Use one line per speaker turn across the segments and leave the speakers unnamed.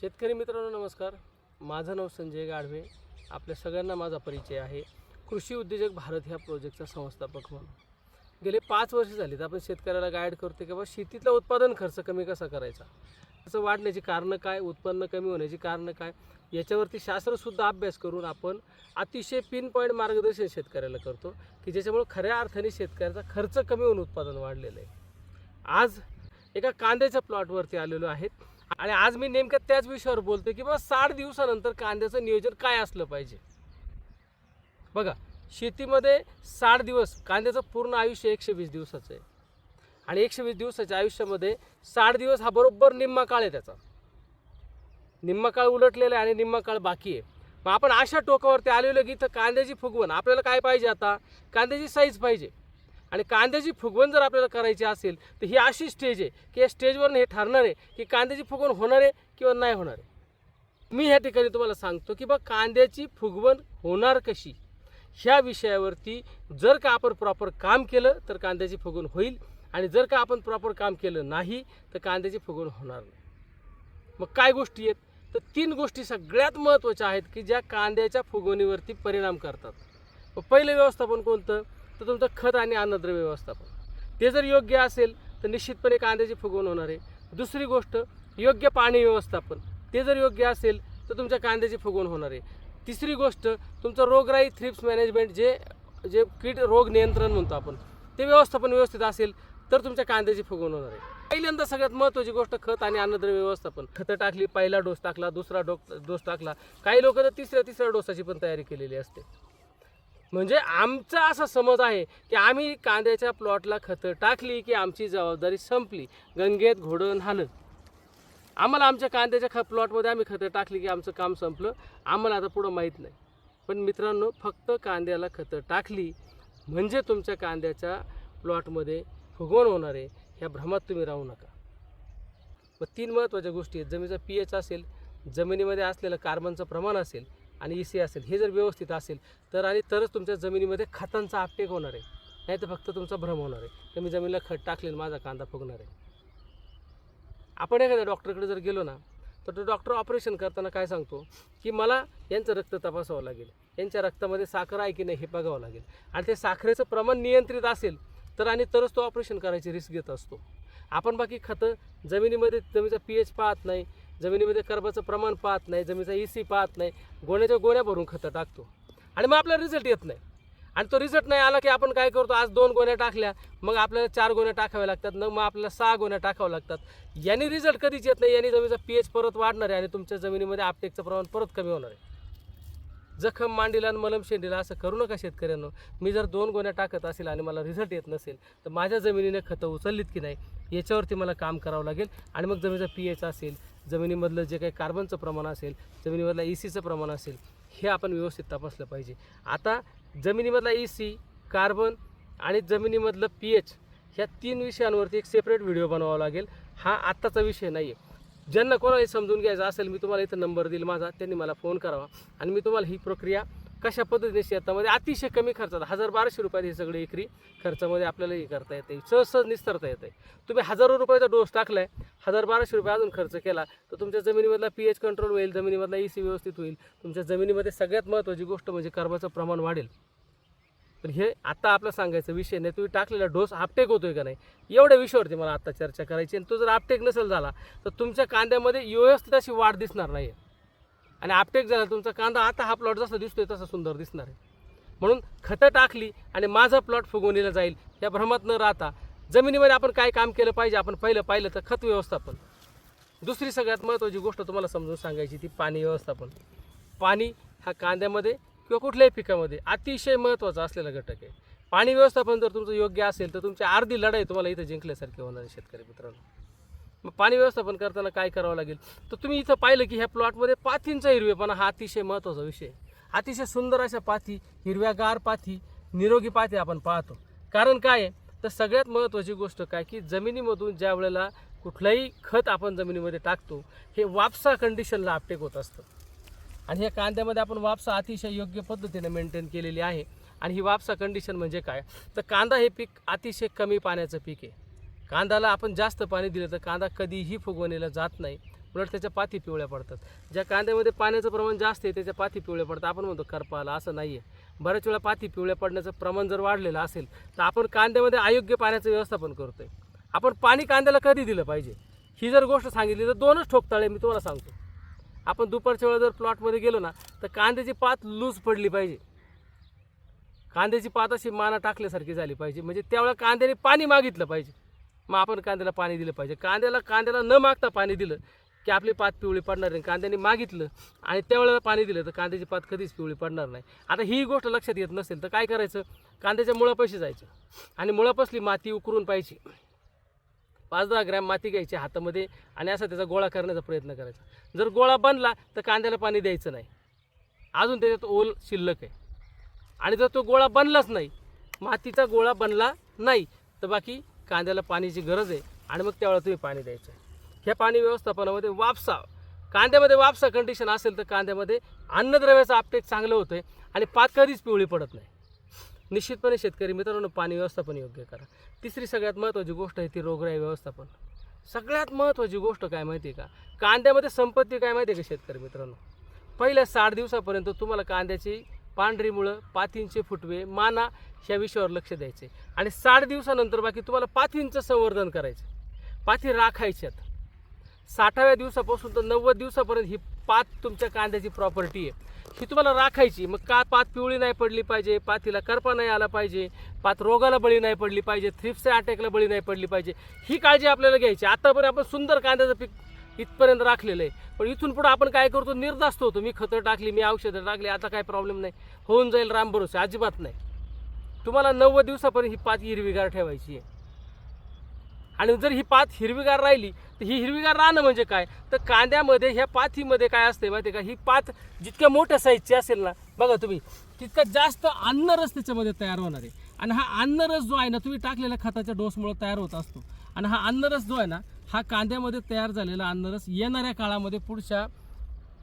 शेतकरी मित्रांनो नमस्कार. माझं नाव संजय गाढवे. आपल्या सगळ्यांना माझा परिचय आहे. कृषी उद्योजक भारत ह्या प्रोजेक्टचा संस्थापक म्हणून. गेले पाच वर्ष झालीत आपण शेतकऱ्याला गाईड करतो की बाबा शेतीतला उत्पादन खर्च कमी कसा करायचा? त्याचं वाढण्याची कारणं काय? उत्पन्न कमी होण्याची कारणं काय? याच्यावरती शास्त्रसुद्धा अभ्यास करून आपण अतिशय पिन पॉईंट मार्गदर्शन शेतकऱ्याला करतो की ज्याच्यामुळे खऱ्या अर्थाने शेतकऱ्याचा खर्च कमी होऊन उत्पादन वाढलेलं आहे. आज एका कांद्याच्या प्लॉटवरती आलेलो आहेत. आणि आज मी नेमक्या त्याच विषयावर बोलतो की बाबा साठ दिवसानंतर कांद्याचं नियोजन काय असलं पाहिजे? बघा शेतीमध्ये साठ दिवस कांद्याचं पूर्ण आयुष्य एकशे वीस दिवसाचं आहे. आणि एकशे वीस दिवसाच्या आयुष्यामध्ये साठ दिवस हा बरोबर निम्मा काळ आहे त्याचा. निम्मा काळ उलटलेला आहे आणि निम्मा काळ बाकी आहे. मग आपण अशा टोकावरती आलेलो की इथं कांद्याची फुगवण आपल्याला काय पाहिजे आता? कांद्याची साईज पाहिजे. आणि कांद्याची फुगवण जर आपल्याला करायची असेल तर ही अशी स्टेज आहे की या स्टेजवरून हे ठरणार आहे की कांद्याची फुगवण होणार आहे किंवा नाही होणार आहे. मी ह्या ठिकाणी तुम्हाला सांगतो की बा कांद्याची फुगवण होणार कशी? ह्या विषयावरती जर का आपण प्रॉपर काम केलं तर कांद्याची फुगवण होईल. आणि जर का आपण प्रॉपर काम केलं नाही तर कांद्याची फुगवण होणार नाही. मग काय गोष्टी आहेत? तर तीन गोष्टी सगळ्यात महत्त्वाच्या आहेत की ज्या कांद्याच्या फुगवणीवरती परिणाम करतात. मग पहिलं व्यवस्थापन कोणतं? तर तुमचं खत आणि अन्नद्रव्य व्यवस्थापन. ते जर योग्य असेल तर निश्चितपणे कांद्याची फुगवण होणार आहे. दुसरी गोष्ट योग्य पाणी व्यवस्थापन. ते जर योग्य असेल तर तुमच्या कांद्याची फुगवण होणार आहे. तिसरी गोष्ट तुमचं रोगराई थ्रिप्स मॅनेजमेंट जे जे कीड रोग नियंत्रण म्हणतो आपण ते व्यवस्थापन व्यवस्थित असेल तर तुमच्या कांद्याची फुगवण होणार आहे. पहिल्यांदा सगळ्यात महत्त्वाची गोष्ट खत आणि अन्नद्रव्य व्यवस्थापन. खतं टाकली पहिला डोस टाकला दुसरा डो डोस टाकला. काही लोक तर तिसऱ्या तिसऱ्या डोसाची पण तयारी केलेली असते. म्हणजे आमचा असा समज आहे की आम्ही कांद्याच्या प्लॉटला खतं टाकली की आमची जबाबदारी संपली गंगेत घोडं हालत आम्हाला आमच्या कांद्याच्या ख प्लॉटमध्ये आम्ही खतं टाकली की आमचं काम संपलं आम्हाला आता पुढं माहीत नाही. पण मित्रांनो फक्त कांद्याला खतं टाकली म्हणजे तुमच्या कांद्याच्या प्लॉटमध्ये फुगवण होणार आहे ह्या भ्रमात तुम्ही राहू नका. मग तीन महत्त्वाच्या गोष्टी आहेत. जमिनीचा पी एच असेल जमिनीमध्ये असलेलं कार्बनचं प्रमाण असेल आणि ई सी असेल हे जर व्यवस्थित असेल तर आणि तरच तुमच्या जमिनीमध्ये खतांचा आपटेक होणार आहे. नाही तर फक्त तुमचा भ्रम होणार आहे. तर मी जमिनीला खत टाकलेल माझा कांदा फुगणार आहे. आपण एखाद्या डॉक्टरकडे जर गेलो ना तर तो डॉक्टर ऑपरेशन करताना काय सांगतो की मला यांचं रक्त तपासावं लागेल. यांच्या रक्तामध्ये साखर आहे की नाही हे बघावं लागेल. आणि ते साखरेचं प्रमाण नियंत्रित असेल तर आणि तरच तो ऑपरेशन करायची रिस्क घेत असतो. आपण बाकी खतं जमिनीमध्ये जमिनीचा पी एच पाहत नाही जमिनीमध्ये कर्बाचं प्रमाण पाहत नाही जमिनीचा ई सी पाहत नाही गोण्याच्या गोण्या भरून खतं टाकतो. आणि मग आपल्याला रिझल्ट येत नाही. आणि तो रिझल्ट नाही आला की आपण काय करतो? आज दोन गोण्या टाकल्या मग आपल्याला चार गोण्या टाकाव्या लागतात मग मग आपल्याला सहा गोण्या टाकाव्या लागतात. यांनी रिझल्ट कधीच येत नाही यांनी जमिनीचा पी एच परत वाढणार आहे आणि तुमच्या जमिनीमध्ये आपटेकचं प्रमाण परत कमी होणार आहे. जखम मांडीला आणि मलम शेंडीला असं करू नका शेतकऱ्यांनो. मी जर दोन गोण्या टाकत असेल आणि मला रिझल्ट येत नसेल तर माझ्या जमिनीने खतं उचललीत की नाही याच्यावरती मला काम करावं लागेल. आणि मग जमिनीचा पी एच असेल जमिनीमधलं जे काही कार्बनचं प्रमाण असेल जमिनीमधलं ई सीचं प्रमाण असेल हे आपण व्यवस्थित तपासलं पाहिजे. आता जमिनीमधला ई सी कार्बन आणि जमिनीमधलं पी एच ह्या तीन विषयांवरती एक सेपरेट व्हिडिओ बनवावा लागेल. हा आत्ताचा विषय नाही आहे ज्यांना कोणाला समजून घ्यायचं असेल मी तुम्हाला इथं नंबर देईल माझा त्यांनी मला फोन करावा. आणि मी तुम्हाला ही प्रक्रिया कशा पद्धतीने शेतामध्ये अतिशय कमी खर्चात हजार बाराशे रुपयात हे सगळे एकरी खर्चामध्ये आपल्याला हे करता येते. सहज सहज निस्तरता येते. तुम्ही हजारो रुपयाचा डोस टाकलाय हजार बाराशे रुपये अजून खर्च केला तर तुमच्या जमिनीमधला पी एच कंट्रोल होईल जमिनीमधला ई सी व्यवस्थित होईल तुमच्या जमिनीमध्ये सगळ्यात महत्त्वाची गोष्ट म्हणजे कर्माचं प्रमाण वाढेल. पण हे आत्ता आपला सांगायचा विषय नाही. तुम्ही टाकलेला डोस आपटेक होतोय का नाही? एवढ्या विषयावरती मला आत्ता चर्चा करायची आणि तो जर आपटेक नसेल झाला तर तुमच्या कांद्यामध्ये व्यवस्थित अशी वाढ दिसणार नाही आणि आपटेक झाला तुमचा कांदा आता हा प्लॉट जसा दिसतोय तसा सुंदर दिसणार आहे. म्हणून खतं टाकली आणि माझा प्लॉट फुगवणीला जाईल या भ्रमात न राहता. जमिनीमध्ये आपण काय काम केलं पाहिजे आपण पहिलं पाहिलं तर खत व्यवस्थापन. दुसरी सगळ्यात महत्त्वाची गोष्ट तुम्हाला समजून सांगायची ती पाणी व्यवस्थापन. पाणी हा कांद्यामध्ये किंवा कुठल्याही पिकामध्ये अतिशय महत्त्वाचा असलेला घटक आहे. पाणी व्यवस्थापन जर तुमचं योग्य असेल तर तुमची अर्धी लढाई तुम्हाला इथं जिंकल्यासारखी होणार आहे शेतकरी मित्रांनो. मग पाणी व्यवस्थापन करताना काय करावं लागेल? तर तुम्ही इथं पाहिलं की ह्या प्लॉटमध्ये पाथींचा हिरवेपणा हा अतिशय महत्त्वाचा विषय अतिशय सुंदर अशा पाथी हिरव्यागार पाथी निरोगी पाथी आपण पाहतो. कारण काय आहे? तर सगळ्यात महत्त्वाची गोष्ट काय की जमिनीमधून ज्या वेळेला कुठलंही खत आपण जमिनीमध्ये टाकतो हे वापसा कंडिशनला आपटेक होत असतं. आणि ह्या कांद्यामध्ये आपण वापसा अतिशय योग्य पद्धतीने मेंटेन केलेली आहे. आणि ही वापसा कंडिशन म्हणजे काय? तर कांदा हे पीक अतिशय कमी पाण्याचं पीक आहे. कांद्याला आपण जास्त पाणी दिलं तर कांदा कधीही फुगवणीला जात नाही. उलट त्याच्या पाती पिवळ्या पडतात. ज्या कांद्यामध्ये पाण्याचं प्रमाण जास्त आहे त्याच्या पाती पिवळ्या पडतात. आपण म्हणतो करपाला असं नाही आहे बऱ्याच वेळा पाती पिवळ्या पडण्याचं प्रमाण जर वाढलेलं असेल तर आपण कांद्यामध्ये अयोग्य पाण्याचं व्यवस्थापन करतोय. आपण पाणी कांद्याला कधी दिलं पाहिजे? ही जर गोष्ट सांगितली तर दोनच ठोकताळे मी तुम्हाला सांगतो. आपण दुपारच्या वेळा जर प्लॉटमध्ये गेलो ना तर कांद्याची पात लूज पडली पाहिजे. कांद्याची पात अशी माना टाकल्यासारखी झाली पाहिजे. म्हणजे त्यावेळेला कांद्याने पाणी मागितलं पाहिजे. मग आपण कांद्याला पाणी दिलं पाहिजे. कांद्याला कांद्याला न मागता पाणी दिलं की आपली पात पिवळी पडणार नाही. कांद्याने मागितलं आणि त्यावेळेला पाणी दिलं तर कांद्याची पात कधीच पिवळी पडणार नाही. आता ही गोष्ट लक्षात येत नसेल तर काय करायचं? कांद्याच्या मुळापाशी जायचं. आणि मुळापासली माती उकरून पाहिजे पाच दहा ग्रॅम माती घ्यायची हातामध्ये आणि असा त्याचा गोळा करण्याचा प्रयत्न करायचा. जर गोळा बनला तर कांद्याला पाणी द्यायचं नाही. अजून त्याच्यात ओल शिल्लक आहे. आणि जर तो गोळा बनलाच नाही मातीचा गोळा बनला नाही तर बाकी कांद्याला पाण्याची गरज आहे आणि मग त्यावेळेला तुम्ही पाणी द्यायचं. ह्या पाणी व्यवस्थापनामध्ये वापसा. कांद्यामध्ये वापसा कंडिशन असेल तर कांद्यामध्ये अन्नद्रव्याचं आपटेक चांगलं होतं आहे आणि पात कधीच पिवळी पडत नाही. निश्चितपणे शेतकरी मित्रांनो पाणी व्यवस्थापन योग्य करा. तिसरी सगळ्यात महत्त्वाची गोष्ट आहे ती रोगराई व्यवस्थापन. सगळ्यात महत्त्वाची गोष्ट काय माहिती आहे का? कांद्यामध्ये संपत्ती काय माहिती आहे का शेतकरी मित्रांनो? पहिल्या साठ दिवसापर्यंत तुम्हाला कांद्याची पांढरी मुळं पाथींचे फुटवे माना ह्या विषयावर लक्ष द्यायचे आणि साठ दिवसानंतर बाकी तुम्हाला पाथींचं संवर्धन करायचं पाथी राखायच्यात साठाव्या दिवसापासून तर नव्वद दिवसापर्यंत ही पात तुमच्या कांद्याची प्रॉपर्टी आहे. ही तुम्हाला राखायची. मग का पात पिवळी नाही पडली पाहिजे? पातीला करपा नाही आला पाहिजे. पात रोगाला बळी नाही पडली पाहिजे. थ्रिप्सच्या अटॅकला बळी नाही पडली पाहिजे. ही काळजी आपल्याला घ्यायची. आतापर्यंत आपण सुंदर कांद्याचं पीक इथपर्यंत राखलेलं आहे. पण इथून पुढे आपण काय करतो? निर्धास्त होतो. मी खतं टाकली मी औषधं टाकली आता काय प्रॉब्लेम नाही. होऊन जाईल राम भरोसे. अजिबात नाही. तुम्हाला नव्वद दिवसापर्यंत ही पात हिरवीगार ठेवायची आहे. आणि जर ही पात हिरवीगार राहिली तर ही हिरवीगार राहणं म्हणजे काय? तर कांद्यामध्ये ह्या पाथीमध्ये काय असते माहिती आहे का? ही पात जितक्या मोठ्या साईजची असेल ना बघा तुम्ही तितका जास्त अन्नरस त्याच्यामध्ये तयार होणार आहे. आणि हा अन्नरस जो आहे ना तुम्ही टाकलेल्या खताच्या डोसमुळे तयार होत असतो. आणि हा अन्नरस जो आहे ना हा कांद्यामध्ये तयार झालेला अन्नरस येणाऱ्या काळामध्ये पुढच्या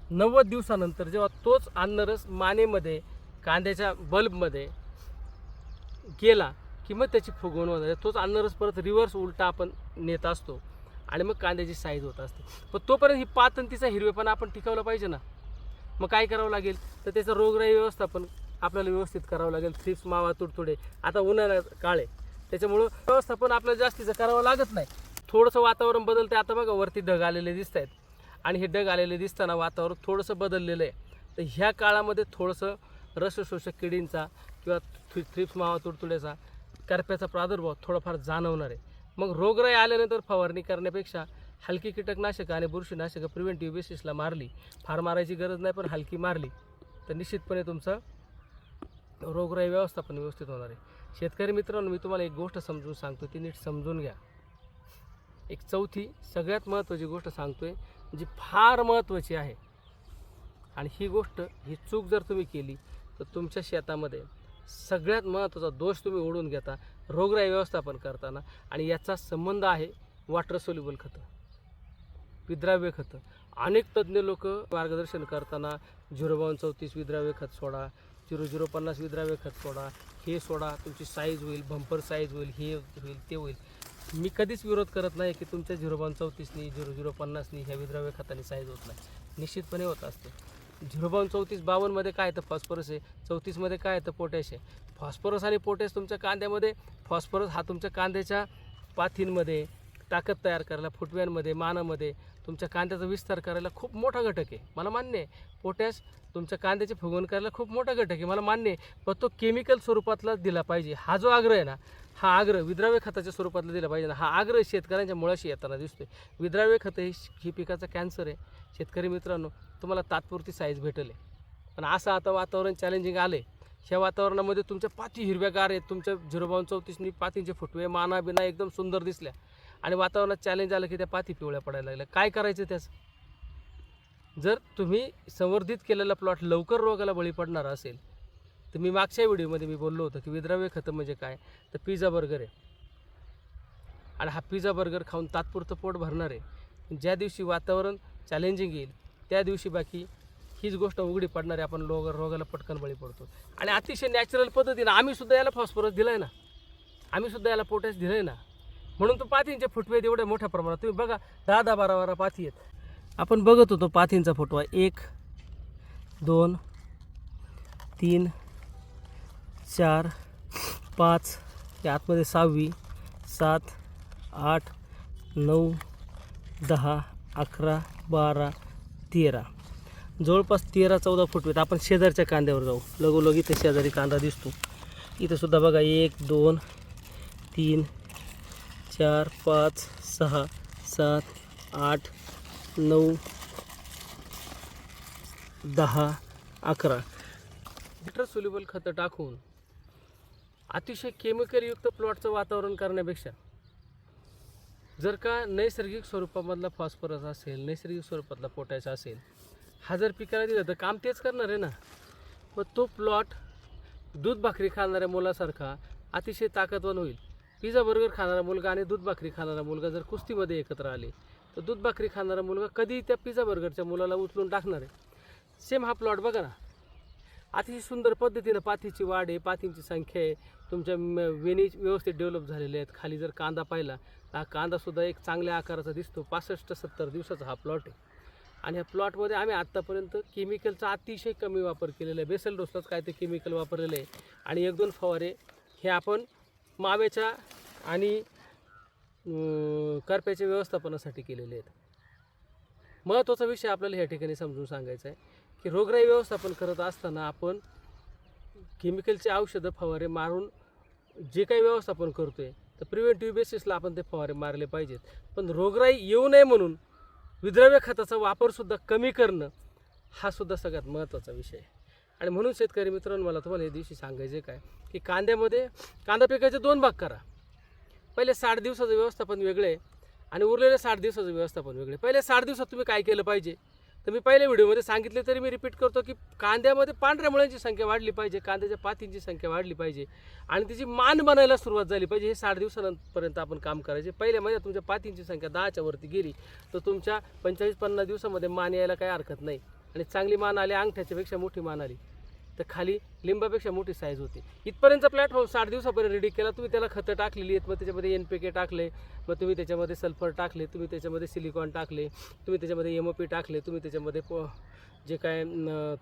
नव्वद दिवसानंतर जेव्हा तोच अन्नरस मानेमध्ये कांद्याच्या बल्बमध्ये गेला की मग त्याची फुगवण होणार तोच अन्नरस परत रिव्हर्स उलटा आपण नेत असतो आणि मग कांद्याची साईज होत असते. पण तोपर्यंत ही पातंतीचा तिचा हिरवेपणा आपण टिकवला पाहिजे ना. मग काय करावं लागेल? तर त्याचं रोगराई व्यवस्थापन आपल्याला व्यवस्थित करावं लागेल. थ्रिप्स मावा तुडतुडे आता उन्हाळ्यात काळ. आहे त्याच्यामुळं व्यवस्थापन आपल्याला जास्तीचं करावं लागत नाही. थोडंसं वातावरण बदलते आता बघा वरती ढग आलेले दिसत आहेत आणि हे ढग आलेले दिसताना वातावरण थोडंसं बदललेलं आहे. तर ह्या काळामध्ये थोडंसं रसशोषक किडींचा किंवा थ्रि थ्रिप्स मावा तुडतुड्याचा करप्याचा प्रादुर्भाव थोडाफार जाणवणार आहे. मग रोगराई आल्यानंतर फवारणी करण्यापेक्षा हलकी कीटकनाशकं आणि बुरशीनाशकं प्रिव्हेंटिव्ह बेसिसला मारली. फार मारायची गरज नाही पण हलकी मारली. तर निश्चितपणे तुमचं रोगराई व्यवस्थापन व्यवस्थित होणार आहे. शेतकरी मित्रांनो मी तुम्हाला एक गोष्ट समजून सांगतो ती नीट समजून घ्या. एक चौथी सगळ्यात महत्त्वाची गोष्ट सांगतोय जी फार महत्त्वाची आहे. आणि ही गोष्ट ही चूक जर तुम्ही केली तर तुमच्या शेतामध्ये सगळ्यात महत्त्वाचा दोष तुम्ही ओढून घेता रोगराई व्यवस्थापन करताना. आणि याचा संबंध आहे वॉटर सोल्युबल खतं विद्राव्य खतं. अनेक तज्ज्ञ लोक मार्गदर्शन करताना झिरो बावन्न चौतीस विद्राव्य खत सोडा झिरो झिरो पन्नास विद्राव्य खत सोडा हे सोडा तुमची साईज होईल बंपर साईज होईल हे होईल ते होईल. मी कधीच विरोध करत नाही की तुमच्या झिरो बावन चौतीसनी झिरो झिरो पन्नासनी ह्या विद्राव्य खताने साईज होत नाही. निश्चितपणे होत असते. झिरो बावन चौतीस बावनमध्ये काय तर फॉस्फरस आहे चौतीसमध्ये काय तर पोटॅश आहे. फॉस्फरस आणि पोटॅश तुमच्या कांद्यामध्ये फॉस्फरस हा तुमच्या कांद्याच्या पाथींमध्ये ताकद तयार करायला फुटव्यांमध्ये मानामध्ये तुमच्या कांद्याचा विस्तार करायला खूप मोठा घटक आहे. मला मान्य आहे. पोटॅश तुमच्या कांद्याचे फुगवण करायला खूप मोठा घटक आहे. मला मान्य आहे. पण तो केमिकल स्वरूपातला दिला पाहिजे. हा जो आग्रह आहे ना हा आग्रह विद्राव्य खताच्या स्वरूपातला दिला पाहिजे. ना हा आग्रह शेतकऱ्यांच्या मुळाशी येताना दिसतोय. विद्राव्य खतं ही ही पिकाचा कॅन्सर आहे. शेतकरी मित्रांनो तुम्हाला तात्पुरती साईज भेटेल. आहे पण असं आता वातावरण चॅलेंजिंग आले ह्या वातावरणामध्ये तुमच्या पाती हिरव्यागार आहेत. तुमच्या झिरोबावन चौतीसनी पातींचे फुटवे माना बिना एकदम सुंदर दिसल्या. आणि वातावरणात चॅलेंज आलं की त्या पाती पिवळ्या पडायला लागल्या. काय करायचं त्याचं? जर तुम्ही संवर्धित केलेला प्लॉट लवकर रोगाला बळी पडणारा असेल तर मी मागच्या व्हिडिओमध्ये मी बोललो होतो की विद्राव्य खतं म्हणजे काय? तर पिझ्झा बर्गर आहे. आणि हा पिझ्झा बर्गर खाऊन तात्पुरतं पोट भरणार आहे. ज्या दिवशी वातावरण चॅलेंजिंग येईल त्या दिवशी बाकी हीच गोष्ट उघडी पडणारी आपण रोग रोगाला पटकन बळी पडतो. आणि अतिशय नॅचरल पद्धतीनं आम्हीसुद्धा याला फॉस्फरस दिलं आहे ना आम्हीसुद्धा याला पोटॅश दिलं आहे ना. म्हणून तो पाथींचे फुटवे एवढ्या मोठ्या प्रमाणात. तुम्ही बघा दहा दहा बारा बारा पाथी आहेत. आपण बघत होतो पाथींचा फोटो आहे. एक दोन तीन चार पाच या आतमध्ये सहावी सात आठ नऊ दहा अकरा बारा तेरा. जवळपास तेरा चौदा फूट आहेत. आपण शेजारच्या कांद्यावर जाऊ. लगोलग इथे शेजारी कांदा दिसतो. इथंसुद्धा बघा एक दोन तीन चार पाच सहा सात आठ नऊ दहा अकरा. लिटर सोल्युबल खतं टाकून अतिशय केमिकलयुक्त प्लॉटचं वातावरण करण्यापेक्षा जर का नैसर्गिक स्वरूपामधला फॉस्फरस असेल नैसर्गिक स्वरूपातला पोटॅश असेल हा जर पिकाला दिला तर काम तेच करणार आहे ना? मग तो प्लॉट दूध भाकरी खाणाऱ्या मुलासारखा अतिशय ताकदवान होईल. पिझ्झा बर्गर खाणारा मुलगा आणि दूध भाकरी खाणारा मुलगा जर कुस्तीमध्ये एकत्र आले तर दूध भाकरी खाणारा मुलगा कधी त्या पिझ्झा बर्गरच्या मुलाला उचलून टाकणार आहे. सेम हा प्लॉट बघा ना. अतिशय सुंदर पद्धतीनं पाथीची वाढ आहे पाथींची संख्या आहे. तुमच्या वेणी व्यवस्थित डेव्हलप झालेले आहेत. खाली जर कांदा पाहिला तर हा कांदासुद्धा एक चांगल्या आकाराचा दिसतो. पासष्ट सत्तर दिवसाचा हा प्लॉट आहे. आणि ह्या प्लॉटमध्ये आम्ही आत्तापर्यंत केमिकलचा अतिशय कमी वापर केलेला आहे. बेसल डोसलाच काय ते केमिकल वापरलेलं आहे. आणि एक दोन फवारे हे आपण माव्याच्या आणि करप्याच्या व्यवस्थापनासाठी केलेले आहेत. महत्त्वाचा विषय आपल्याला ह्या ठिकाणी समजून सांगायचा आहे की रोगराई व्यवस्थापन करत असताना आपण केमिकलचे औषधं फवारे मारून जे काही व्यवस्थापन करतो आहे तर प्रिव्हेंटिव्ह बेसिसला आपण ते फवारे मारले पाहिजेत. पण रोगराई येऊ नये म्हणून विद्रव्य खताचा वापरसुद्धा कमी करणं हा सुद्धा सगळ्यात महत्त्वाचा विषय आहे. आणि म्हणून शेतकरी मित्रांनो मला तुम्हाला या दिवशी सांगायचे काय की कांद्यामध्ये कांदा पिकाचे दोन भाग करा. पहिले साठ दिवसाचं व्यवस्थापन वेगळे आणि उरलेले साठ दिवसाचं व्यवस्थापन वेगळे पहिले साठ दिवसात तुम्ही काय केलं पाहिजे? तर मी पहिल्या व्हिडिओमध्ये सांगितले तरी मी रिपीट करतो की कांद्यामध्ये पांढऱ्या मुळ्यांची संख्या वाढली पाहिजे कांद्याच्या पातींची संख्या वाढली पाहिजे आणि तिची मान बनायला सुरुवात झाली पाहिजे. हे साठ दिवसांपर्यंत आपण काम करायचे. पहिल्या महिन्यात म्हणजे तुमच्या पातींची संख्या दहाच्या वरती गेली तर तुमच्या पंचेचाळीस पन्नास दिवसामध्ये मान यायला काही हरकत नाही. आणि चांगली मान आली अंगठ्याच्यापेक्षा मोठी मान आली. तर खाली लिंबापेक्षा मोठी साईज होती. इथपर्यंतचा प्लॅटफॉर्म साठ दिवसापर्यंत रेडी केला. तुम्ही त्याला खतं टाकलेली आहेत मग त्याच्यामध्ये एन पी के टाकले मग तुम्ही त्याच्यामध्ये सल्फर टाकले तुम्ही त्याच्यामध्ये सिलिकॉन टाकले तुम्ही त्याच्यामध्ये एम ओ पी टाकले तुम्ही त्याच्यामध्ये पो जे काय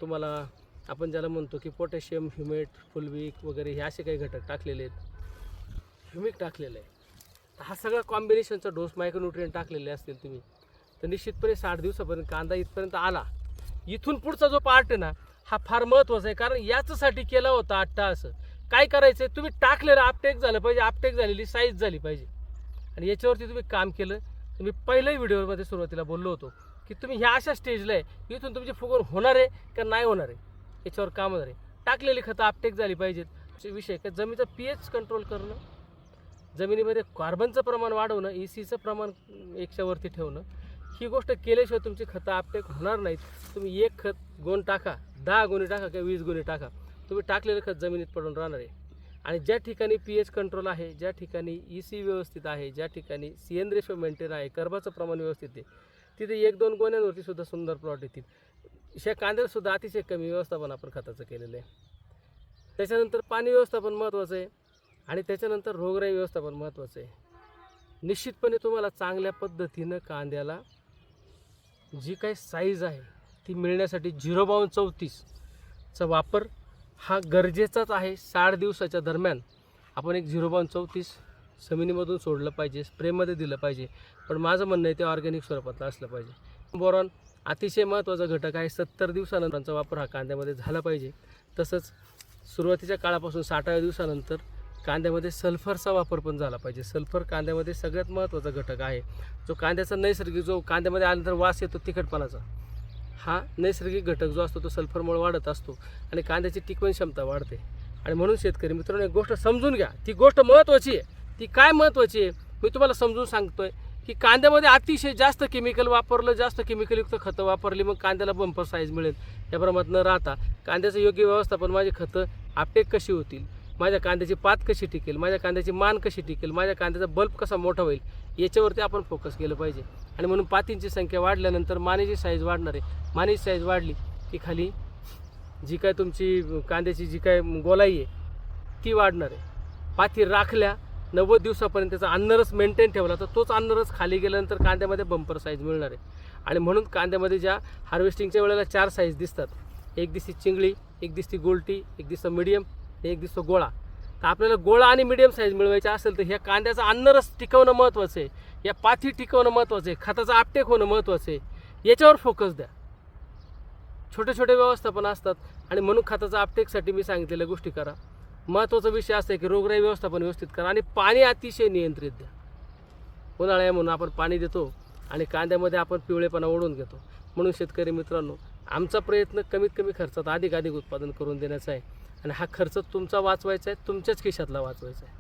तुम्हाला आपण ज्याला म्हणतो की पोटॅशियम ह्युमेट फुलविक वगैरे हे असे काही घटक टाकलेले आहेत. ह्युमिक टाकलेलं आहे. तर हा सगळा कॉम्बिनेशनचा डोस मायक्रोन्युट्रियन टाकलेले असतील तुम्ही. तर निश्चितपणे साठ दिवसापर्यंत कांदा इथपर्यंत आला. इथून पुढचा जो पार्ट आहे ना हा फार महत्त्वाचा आहे. कारण याच्यासाठी केला होता आठटा असं. काय करायचं आहे तुम्ही टाकलेलं आपटेक झालं पाहिजे. आपटेक झालेली साईज झाली पाहिजे. आणि याच्यावरती तुम्ही काम केलं. तुम्ही मी पहिल्याही व्हिडिओमध्ये सुरुवातीला बोललो होतो की तुम्ही ह्या अशा स्टेजला आहे. इथून तुमची फुगवण होणार आहे का नाही होणार आहे? याच्यावर काम होणार आहे. टाकलेली खतं आपटेक झाली पाहिजेत. विषय का जमीचा पी एच कंट्रोल करणं जमिनीमध्ये कार्बनचं प्रमाण वाढवणं ई सीचं प्रमाण एकशेवरती ठेवणं ही गोष्ट केल्याशिवाय तुमची खतं आपटेक होणार नाहीत. तुम्ही एक खत गोण टाका दहा गुणी टाका किंवा वीस गुणी टाका. तुम्ही टाकलेलं खत जमिनीत पडून राहणार आहे. आणि ज्या ठिकाणी पी एच कंट्रोल आहे ज्या ठिकाणी ई सी व्यवस्थित आहे ज्या ठिकाणी सी एन रेशो मेंटेन आहे कर्बाचं प्रमाण व्यवस्थित आहे तिथे एक दोन गोण्यांवरती सुद्धा सुंदर प्लॉट येतील. ह्या कांद्यालासुद्धा अतिशय कमी व्यवस्थापन आपण खताचं केलेलं आहे. त्याच्यानंतर पाणी व्यवस्थापन महत्त्वाचं आहे आणि त्याच्यानंतर रोगराई व्यवस्थापन महत्त्वाचं आहे. निश्चितपणे तुम्हाला चांगल्या पद्धतीनं कांद्याला जी काही साईज आहे ती मिळण्यासाठी झिरो बावन्न चौतीसचा वापर हा गरजेचाच आहे. साठ दिवसाच्या दरम्यान आपण एक झिरो बावन्न चौतीस जमिनीमधून सोडलं पाहिजे स्प्रेमध्ये दिलं पाहिजे. पण माझं म्हणणं आहे ते ऑर्गॅनिक स्वरूपातलं असलं पाहिजे. बोरॉन अतिशय महत्त्वाचा घटक आहे. सत्तर दिवसानंतरचा वापर हा कांद्यामध्ये झाला पाहिजे. तसंच सुरुवातीच्या काळापासून साठाव्या दिवसानंतर कांद्यामध्ये सल्फरचा वापर पण झाला पाहिजे. सल्फर कांद्यामध्ये सगळ्यात महत्त्वाचा घटक आहे. जो कांद्याचा नैसर्गिक जो कांद्यामध्ये आल्यानंतर वास येतो तिखटपणाचा हा नैसर्गिक घटक जो असतो तो सल्फरमुळे वाढत असतो आणि कांद्याची टिकवण क्षमता वाढते. आणि म्हणून शेतकरी मित्रांनो एक गोष्ट समजून घ्या. ती गोष्ट महत्त्वाची आहे. ती काय महत्त्वाची आहे? मी तुम्हाला समजून सांगतोय की कांद्यामध्ये अतिशय जास्त केमिकल वापरलं जास्त केमिकलयुक्त खतं वापरली मग कांद्याला बंपर साईज मिळेल. या प्रमाणात न राहता कांद्याचं योग्य व्यवस्थापन माझी खतं आपटेक कशी होतील? माझ्या कांद्याची पात कशी टिकेल माझ्या कांद्याची मान कशी टिकेल माझ्या कांद्याचा बल्ब कसा मोठा होईल याच्यावरती आपण फोकस केलं पाहिजे. आणि म्हणून पातींची संख्या वाढल्यानंतर मानेची साईज वाढणार आहे. मानेची साईज वाढली की खाली जी काय तुमची कांद्याची जी काय गोलाई आहे ती वाढणार आहे. पाती राखल्या नव्वद दिवसापर्यंत त्याचा अन्नरस मेंटेन ठेवला तर तोच अन्नरस खाली गेल्यानंतर कांद्यामध्ये बंपर साईज मिळणार आहे. आणि म्हणून कांद्यामध्ये ज्या हार्वेस्टिंगच्या वेळेला चार साईज दिसतात. एक दिसती चिंगळी एक दिसती गोलटी एक दिसतं मिडियम एक दिसतो गोळा. तर आपल्याला गोळा आणि मिडियम साईज मिळवायचा असेल तर ह्या कांद्याचं अन्नरस टिकवणं महत्त्वाचं आहे. या पाथी टिकवणं महत्त्वाचं आहे. खताचं आपटेक होणं महत्त्वाचं आहे. याच्यावर फोकस द्या. छोटे छोटे व्यवस्थापन असतात आणि म्हणून खताचा आपटेकसाठी मी सांगितलेल्या गोष्टी करा. महत्त्वाचा विषय असा आहे की रोगराई व्यवस्थापन व्यवस्थित करा आणि पाणी अतिशय नियंत्रित द्या. उन्हाळ्या म्हणून आपण पाणी देतो आणि कांद्यामध्ये आपण पिवळेपणा ओढून घेतो. म्हणून शेतकरी मित्रांनो आमचा प्रयत्न कमीत कमी खर्चात अधिक अधिक उत्पादन करून देण्याचा आहे. आणि हा खर्च तुमचा वाचवायचा आहे तुमच्याच खिशातला वाचवायचा आहे.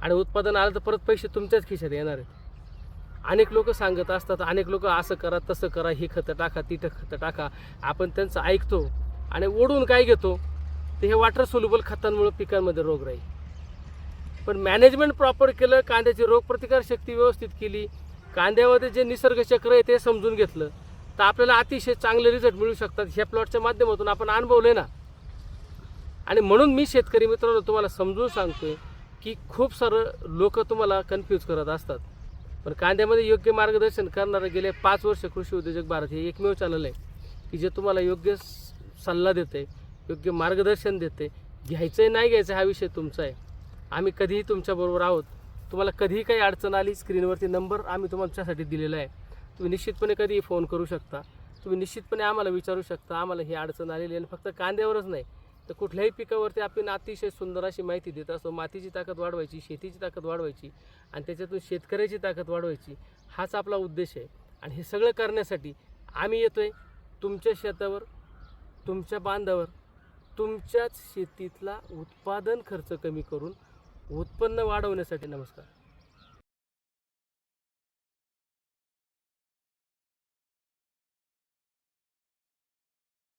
आणि उत्पादन आलं तर परत पैसे तुमच्याच खिशात येणार आहेत. अनेक लोक सांगत असतात अनेक लोक असं करा तसं करा ही खतं टाका ती खतं टाका. आपण त्यांचं ऐकतो आणि ओढून काय घेतो? ते हे वॉटर सोल्युबल खतांमुळे पिकांमध्ये रोग राहील. पण मॅनेजमेंट प्रॉपर केलं कांद्याची रोगप्रतिकार शक्ती व्यवस्थित केली कांद्यामध्ये जे निसर्गचक्र आहे ते समजून घेतलं तर आपल्याला अतिशय चांगले रिझल्ट मिळू शकतात. ह्या प्लॉटच्या माध्यमातून आपण अनुभवले ना आणि म्हणून मी शेतकरी मित्रांनो तुम्हाला समजून सांगतोय की खूप सारं लोक तुम्हाला कन्फ्यूज करत असतात. पण कांद्यामध्ये योग्य मार्गदर्शन करणारं गेले पाच वर्ष कृषी उद्योजक भारत हे एकमेव चॅनल आहे की जे तुम्हाला योग्य स- सल्ला देते योग्य मार्गदर्शन देते. घ्यायचं नाही घ्यायचं हा विषय तुमचा आहे. आम्ही कधीही तुमच्याबरोबर आहोत. तुम्हाला कधीही काही अडचण आली स्क्रीनवरती नंबर आम्ही तुमच्यासाठी दिलेला आहे. तुम्ही निश्चितपणे कधीही फोन करू शकता. तुम्ही निश्चितपणे आम्हाला विचारू शकता आम्हाला ही अडचण आलेली आहे आणि फक्त कांद्यावरच नाही. तर कुठल्याही पिकावरती आपण अतिशय सुंदर अशी माहिती देत असतो मातीची ताकद वाढवायची शेतीची ताकद वाढवायची आणि त्याच्यातून शेतकऱ्याची ताकद वाढवायची हाच आपला उद्देश आहे. आणि हे सगळं करण्यासाठी आम्ही येतो आहे तुमच्या शेतावर तुमच्या बांधावर तुमच्याच शेतीतला उत्पादन खर्च कमी करून उत्पन्न वाढवण्यासाठी. नमस्कार.